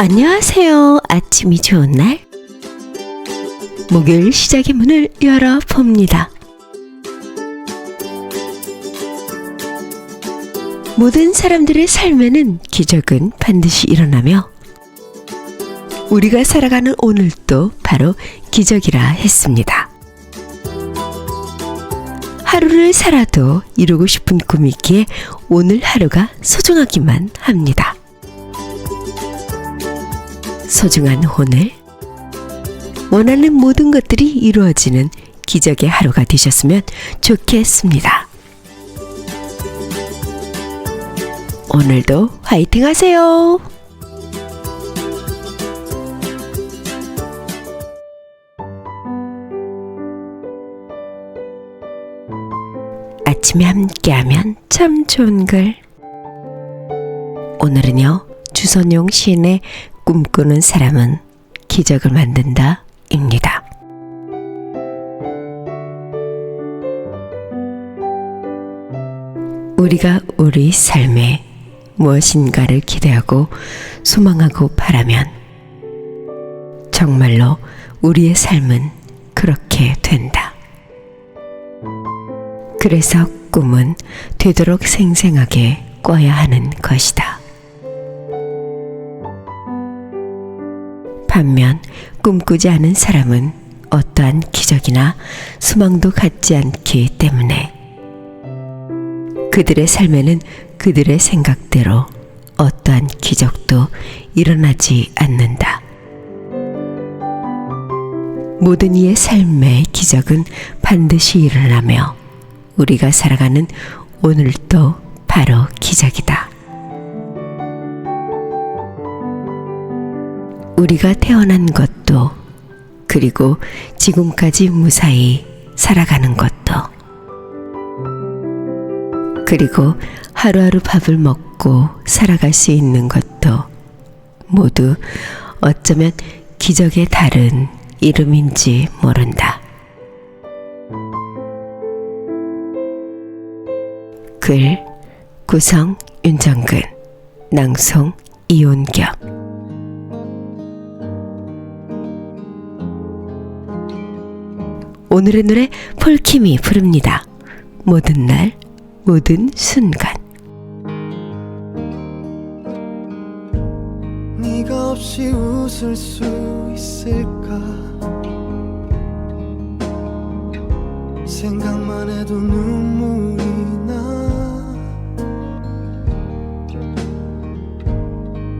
안녕하세요. 아침이 좋은 날. 목요일 시작의 문을 열어봅니다. 모든 사람들의 삶에는 기적은 반드시 일어나며 우리가 살아가는 오늘도 바로 기적이라 했습니다. 하루를 살아도 이루고 싶은 꿈이 있기에 오늘 하루가 소중하기만 합니다. 소중한 오늘 원하는 모든 것들이 이루어지는 기적의 하루가 되셨으면 좋겠습니다. 오늘도 화이팅 하세요. 아침에 함께하면 참 좋은 글. 오늘은요, 주선용 시인의 꿈꾸는 사람은 기적을 만든다. 입니다. 우리가 우리 삶에 무엇인가를 기대하고 소망하고 바라면 정말로 우리의 삶은 그렇게 된다. 그래서 꿈은 되도록 생생하게 꿔야 하는 것이다. 반면 꿈꾸지 않은 사람은 어떠한 기적이나 소망도 갖지 않기 때문에 그들의 삶에는 그들의 생각대로 어떠한 기적도 일어나지 않는다. 모든 이의 삶의 기적은 반드시 일어나며 우리가 살아가는 오늘도 바로 기적이다. 우리가 태어난 것도 그리고 지금까지 무사히 살아가는 것도 그리고 하루하루 밥을 먹고 살아갈 수 있는 것도 모두 어쩌면 기적의 다른 이름인지 모른다. 글 구성 윤정근 낭송 이온경 오늘의 노래 폴킴이 부릅니다. 모든 날 모든 순간. 네가 없이 웃을 수 있을까? 생각만 해도 눈물이 나.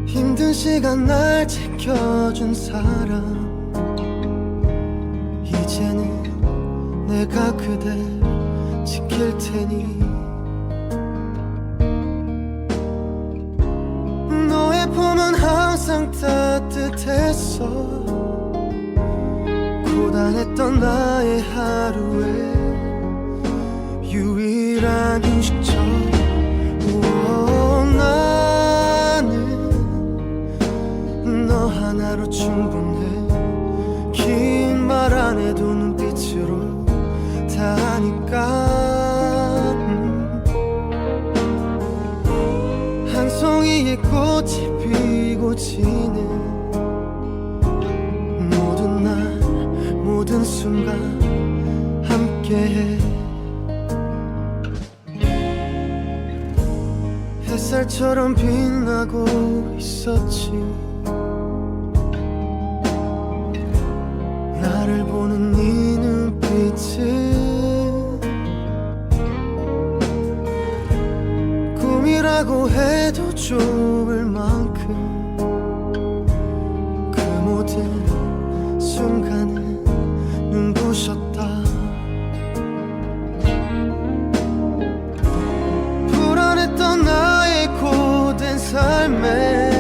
힘든 시간 날 지켜준 사람 이제는 내가 그댈 지킬 테니. 너의 품은 항상 따뜻했어 고단했던 나의 하루에 유일한 우와, 나는 너 하나로 충분해 다 아니까. 음. 한 송이의 꽃이 피고 지는 모든 날 모든 순간 함께해. 햇살처럼 빛나고 있었지 나를 보는 네 눈빛은 꿈이라고 해도 좋을 만큼 그 모든 순간은 눈부셨다. 불안했던 나의 고된 삶에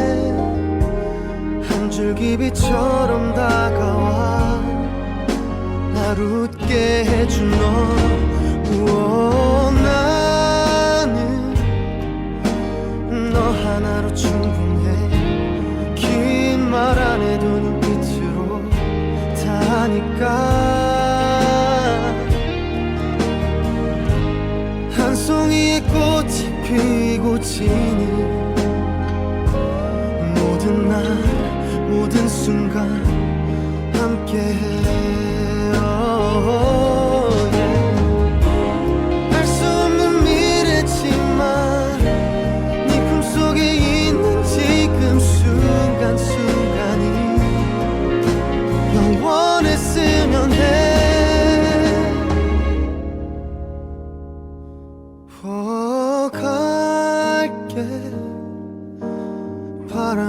한 줄기비처럼 다가와 날 웃게 해준 너 우와, 나는 너 하나로 충분해. 긴 말 안 해도 눈빛으로 다 아니까. 한 송이의 꽃이 피고 지는 모든 날 순간 함께해